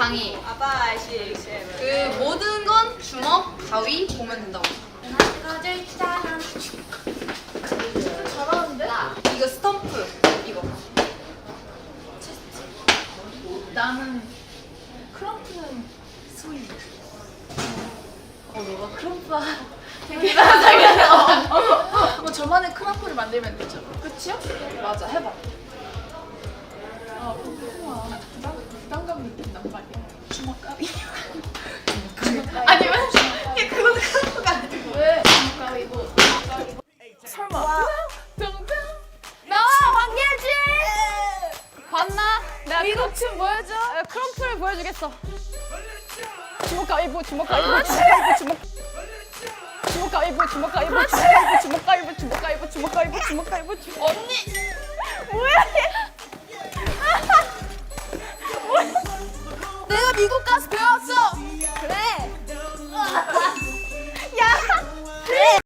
강의. 그 모든 건 주먹, 가위 보면 된다고. 잘하는데? 이거 스탬프 이거. 나는 크럼프는 소리. 어 너가 크럼프야. 뭐 저만의 크럼프를 만들면 되죠. 그치요? 맞아 해봐. 이거 춤 보여줘 내가 크럼프를 보여주겠어. 주먹 가위보 주먹 가위보 주먹 가위보 주먹 주먹 가위보 주먹 가위보 주먹 가위보 주먹 가위보 주먹 가위보 주먹 가위보 주먹 가위보 주먹 언니! 뭐야 얘? 내가 미국 가서 배워